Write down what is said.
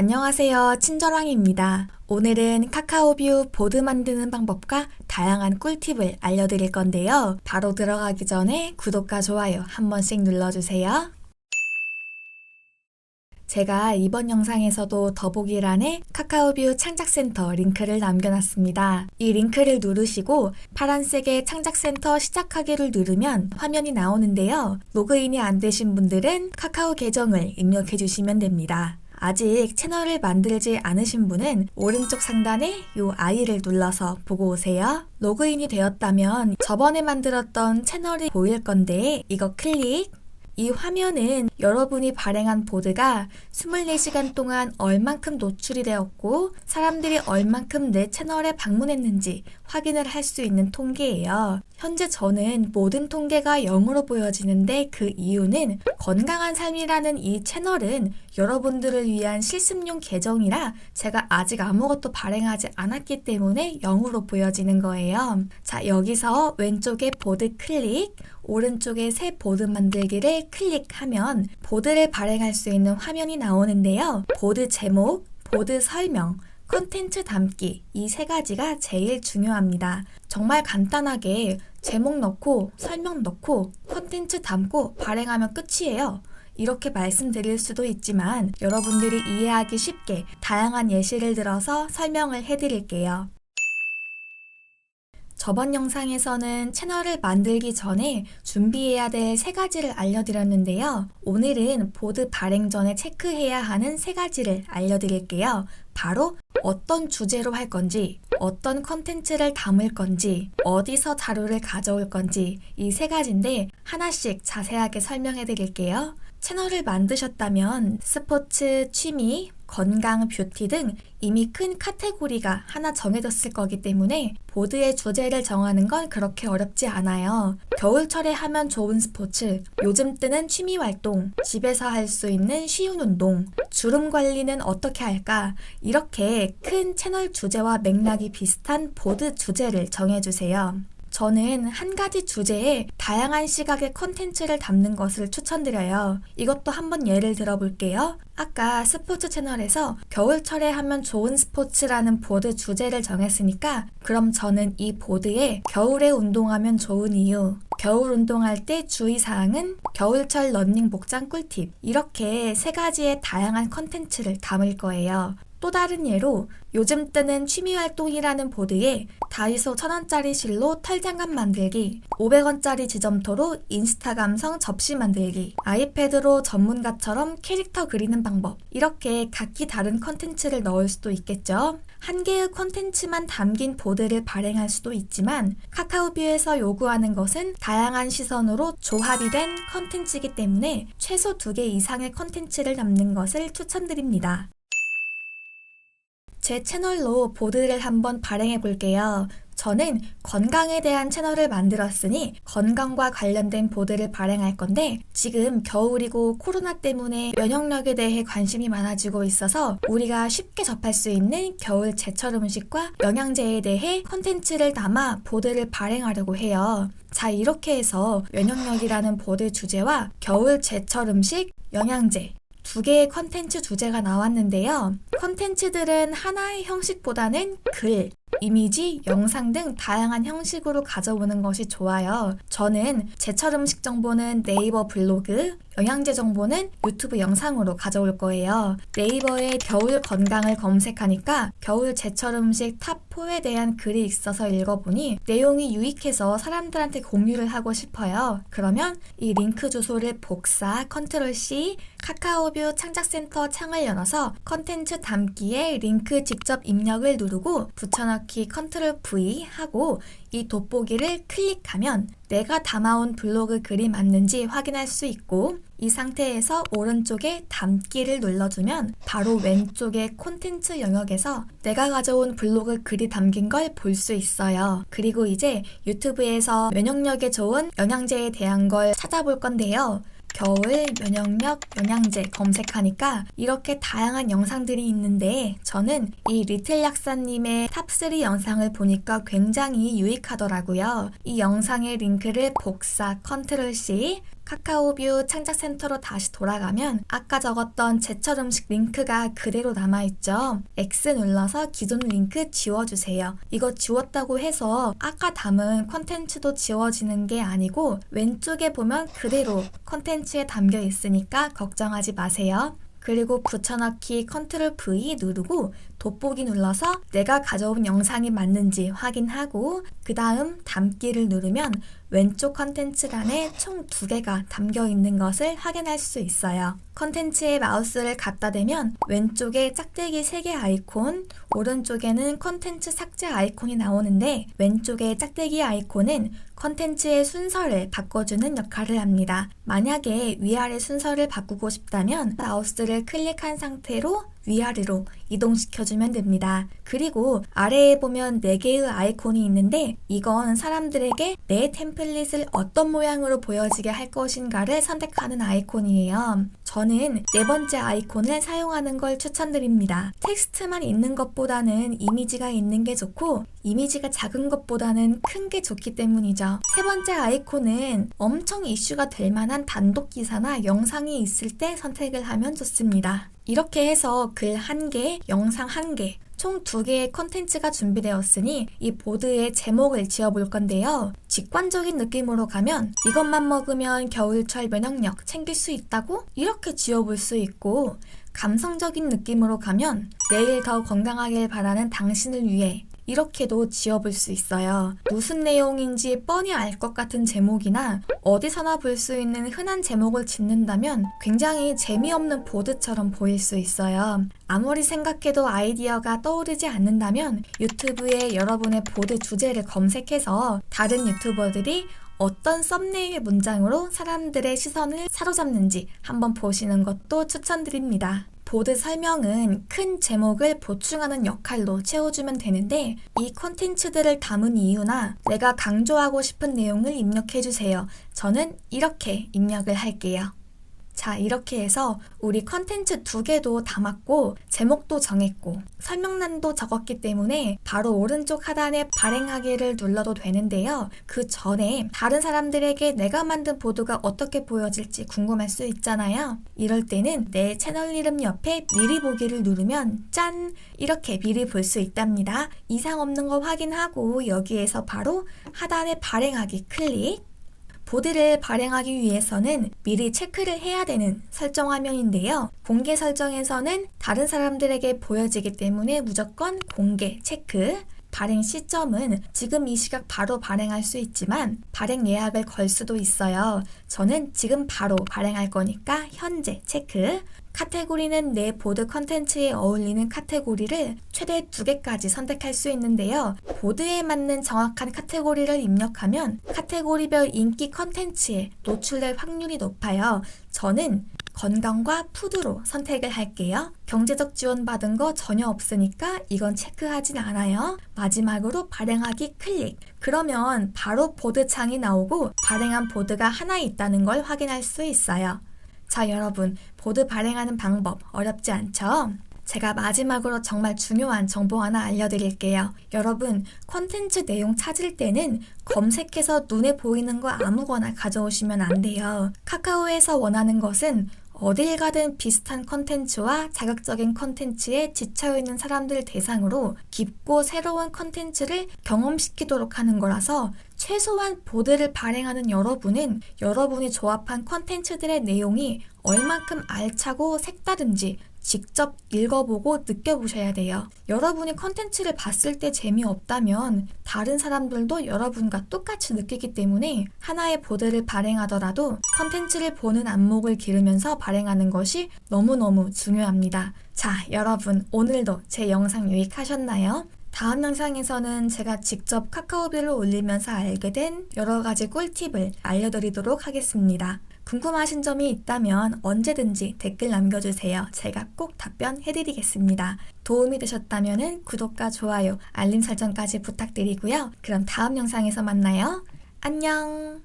안녕하세요. 친절왕입니다. 오늘은 카카오뷰 보드 만드는 방법과 다양한 꿀팁을 알려드릴 건데요. 바로 들어가기 전에 구독과 좋아요 한 번씩 눌러주세요. 제가 이번 영상에서도 더보기란에 카카오뷰 창작센터 링크를 남겨놨습니다. 이 링크를 누르시고 파란색의 창작센터 시작하기를 누르면 화면이 나오는데요. 로그인이 안 되신 분들은 카카오 계정을 입력해 주시면 됩니다. 아직 채널을 만들지 않으신 분은 오른쪽 상단에 이 I를 눌러서 보고 오세요. 로그인이 되었다면 저번에 만들었던 채널이 보일 건데 이거 클릭 이 화면은 여러분이 발행한 보드가 24시간 동안 얼만큼 노출이 되었고 사람들이 얼만큼 내 채널에 방문했는지 확인을 할 수 있는 통계예요. 현재 저는 모든 통계가 0으로 보여지는데 그 이유는 건강한 삶이라는 이 채널은 여러분들을 위한 실습용 계정이라 제가 아직 아무것도 발행하지 않았기 때문에 0으로 보여지는 거예요. 자, 여기서 왼쪽에 보드 클릭, 오른쪽에 새 보드 만들기를 클릭하면 보드를 발행할 수 있는 화면이 나오는데요. 보드 제목, 보드 설명, 컨텐츠 담기 이 세 가지가 제일 중요합니다. 정말 간단하게 제목 넣고 설명 넣고 컨텐츠 담고 발행하면 끝이에요. 이렇게 말씀드릴 수도 있지만 여러분들이 이해하기 쉽게 다양한 예시를 들어서 설명을 해드릴게요. 저번 영상에서는 채널을 만들기 전에 준비해야 될 세 가지를 알려드렸는데요. 오늘은 보드 발행 전에 체크해야 하는 세 가지를 알려드릴게요. 바로 어떤 주제로 할 건지, 어떤 컨텐츠를 담을 건지, 어디서 자료를 가져올 건지 이 세 가지인데 하나씩 자세하게 설명해 드릴게요. 채널을 만드셨다면 스포츠, 취미, 건강, 뷰티 등 이미 큰 카테고리가 하나 정해졌을 거기 때문에 보드의 주제를 정하는 건 그렇게 어렵지 않아요. 겨울철에 하면 좋은 스포츠, 요즘 뜨는 취미 활동, 집에서 할 수 있는 쉬운 운동, 주름 관리는 어떻게 할까? 이렇게 큰 채널 주제와 맥락이 비슷한 보드 주제를 정해주세요. 저는 한 가지 주제에 다양한 시각의 컨텐츠를 담는 것을 추천드려요. 이것도 한번 예를 들어볼게요. 아까 스포츠 채널에서 겨울철에 하면 좋은 스포츠라는 보드 주제를 정했으니까 그럼 저는 이 보드에 겨울에 운동하면 좋은 이유, 겨울 운동할 때 주의사항은 겨울철 런닝 복장 꿀팁 이렇게 세 가지의 다양한 컨텐츠를 담을 거예요. 또 다른 예로 요즘 뜨는 취미활동이라는 보드에 다이소 1000원짜리 실로 털장갑 만들기, 500원짜리 지점토로 인스타 감성 접시 만들기, 아이패드로 전문가처럼 캐릭터 그리는 방법 이렇게 각기 다른 컨텐츠를 넣을 수도 있겠죠. 한 개의 컨텐츠만 담긴 보드를 발행할 수도 있지만 카카오뷰에서 요구하는 것은 다양한 시선으로 조합이 된 컨텐츠이기 때문에 최소 두 개 이상의 컨텐츠를 담는 것을 추천드립니다. 제 채널로 보드를 한번 발행해 볼게요. 저는 건강에 대한 채널을 만들었으니 건강과 관련된 보드를 발행할 건데 지금 겨울이고 코로나 때문에 면역력에 대해 관심이 많아지고 있어서 우리가 쉽게 접할 수 있는 겨울 제철 음식과 영양제에 대해 컨텐츠를 담아 보드를 발행하려고 해요. 자, 이렇게 해서 면역력이라는 보드 주제와 겨울 제철 음식, 영양제, 두 개의 컨텐츠 주제가 나왔는데요. 컨텐츠들은 하나의 형식보다는 글, 이미지, 영상 등 다양한 형식으로 가져오는 것이 좋아요. 저는 제철 음식 정보는 네이버 블로그, 영양제 정보는 유튜브 영상으로 가져올 거예요. 네이버에 겨울 건강을 검색하니까 겨울 제철 음식 탑4에 대한 글이 있어서 읽어보니 내용이 유익해서 사람들한테 공유를 하고 싶어요. 그러면 이 링크 주소를 복사 컨트롤 C 카카오뷰 창작센터 창을 열어서 컨텐츠 담기에 링크 직접 입력을 누르고 붙여넣기 컨트롤 V 하고 이 돋보기를 클릭하면 내가 담아온 블로그 글이 맞는지 확인할 수 있고 이 상태에서 오른쪽에 담기를 눌러주면 바로 왼쪽의 콘텐츠 영역에서 내가 가져온 블로그 글이 담긴 걸 볼 수 있어요. 그리고 이제 유튜브에서 면역력에 좋은 영양제에 대한 걸 찾아볼 건데요. 겨울 면역력 영양제 검색하니까 이렇게 다양한 영상들이 있는데 저는 이 리틀 약사님의 탑3 영상을 보니까 굉장히 유익하더라고요. 이 영상의 링크를 복사 컨트롤 C 카카오뷰 창작센터로 다시 돌아가면 아까 적었던 제철 음식 링크가 그대로 남아있죠. X 눌러서 기존 링크 지워주세요. 이거 지웠다고 해서 아까 담은 컨텐츠도 지워지는 게 아니고 왼쪽에 보면 그대로 컨텐츠에 담겨 있으니까 걱정하지 마세요. 그리고 붙여넣기 컨트롤 V 누르고 돋보기 눌러서 내가 가져온 영상이 맞는지 확인하고 그 다음 담기를 누르면 왼쪽 컨텐츠란에 총 두 개가 담겨 있는 것을 확인할 수 있어요. 컨텐츠에 마우스를 갖다 대면 왼쪽에 짝대기 3개 아이콘, 오른쪽에는 컨텐츠 삭제 아이콘이 나오는데 왼쪽의 짝대기 아이콘은 컨텐츠의 순서를 바꿔주는 역할을 합니다. 만약에 위아래 순서를 바꾸고 싶다면 마우스를 클릭한 상태로 위아래로 이동시켜주면 됩니다. 그리고 아래에 보면 4개의 아이콘이 있는데 이건 사람들에게 내 템플릿을 어떤 모양으로 보여지게 할 것인가를 선택하는 아이콘이에요. 저는 네 번째 아이콘을 사용하는 걸 추천드립니다. 텍스트만 있는 것보다는 이미지가 있는 게 좋고 이미지가 작은 것보다는 큰 게 좋기 때문이죠. 세 번째 아이콘은 엄청 이슈가 될 만한 단독 기사나 영상이 있을 때 선택을 하면 좋습니다. 이렇게 해서 글 한 개, 영상 한 개, 총 두 개의 컨텐츠가 준비되었으니 이 보드에 제목을 지어볼 건데요. 직관적인 느낌으로 가면 이것만 먹으면 겨울철 면역력 챙길 수 있다고 이렇게 지어볼 수 있고 감성적인 느낌으로 가면 내일 더 건강하길 바라는 당신을 위해 이렇게도 지어볼 수 있어요. 무슨 내용인지 뻔히 알 것 같은 제목이나 어디서나 볼 수 있는 흔한 제목을 짓는다면 굉장히 재미없는 보드처럼 보일 수 있어요. 아무리 생각해도 아이디어가 떠오르지 않는다면 유튜브에 여러분의 보드 주제를 검색해서 다른 유튜버들이 어떤 썸네일 문장으로 사람들의 시선을 사로잡는지 한번 보시는 것도 추천드립니다. 보드 설명은 큰 제목을 보충하는 역할로 채워주면 되는데 이 컨텐츠들을 담은 이유나 내가 강조하고 싶은 내용을 입력해주세요. 저는 이렇게 입력을 할게요. 자, 이렇게 해서 우리 컨텐츠 두 개도 담았고, 제목도 정했고, 설명란도 적었기 때문에 바로 오른쪽 하단에 발행하기를 눌러도 되는데요. 그 전에 다른 사람들에게 내가 만든 보드가 어떻게 보여질지 궁금할 수 있잖아요. 이럴 때는 내 채널 이름 옆에 미리 보기를 누르면 짠! 이렇게 미리 볼 수 있답니다. 이상 없는 거 확인하고 여기에서 바로 하단에 발행하기 클릭, 보드를 발행하기 위해서는 미리 체크를 해야 되는 설정 화면인데요. 공개 설정에서는 다른 사람들에게 보여지기 때문에 무조건 공개 체크. 발행 시점은 지금 이 시각 바로 발행할 수 있지만 발행 예약을 걸 수도 있어요. 저는 지금 바로 발행할 거니까 현재 체크. 카테고리는 내 보드 컨텐츠에 어울리는 카테고리를 최대 두 개까지 선택할 수 있는데요. 보드에 맞는 정확한 카테고리를 입력하면 카테고리별 인기 컨텐츠에 노출될 확률이 높아요. 저는 건강과 푸드로 선택을 할게요. 경제적 지원 받은 거 전혀 없으니까 이건 체크하진 않아요. 마지막으로 발행하기 클릭. 그러면 바로 보드 창이 나오고 발행한 보드가 하나 있다는 걸 확인할 수 있어요. 자, 여러분, 보드 발행하는 방법 어렵지 않죠? 제가 마지막으로 정말 중요한 정보 하나 알려드릴게요. 여러분, 컨텐츠 내용 찾을 때는 검색해서 눈에 보이는 거 아무거나 가져오시면 안 돼요. 카카오에서 원하는 것은 어딜 가든 비슷한 컨텐츠와 자극적인 컨텐츠에 지쳐 있는 사람들 대상으로 깊고 새로운 컨텐츠를 경험시키도록 하는 거라서 최소한 보드를 발행하는 여러분은 여러분이 조합한 컨텐츠들의 내용이 얼만큼 알차고 색다른지 직접 읽어보고 느껴보셔야 돼요. 여러분이 컨텐츠를 봤을 때 재미없다면 다른 사람들도 여러분과 똑같이 느끼기 때문에 하나의 보드를 발행하더라도 컨텐츠를 보는 안목을 기르면서 발행하는 것이 너무너무 중요합니다. 자, 여러분, 오늘도 제 영상 유익하셨나요? 다음 영상에서는 제가 직접 카카오뷰를 올리면서 알게 된 여러 가지 꿀팁을 알려드리도록 하겠습니다. 궁금하신 점이 있다면 언제든지 댓글 남겨주세요. 제가 꼭 답변해드리겠습니다. 도움이 되셨다면 구독과 좋아요, 알림 설정까지 부탁드리고요. 그럼 다음 영상에서 만나요. 안녕!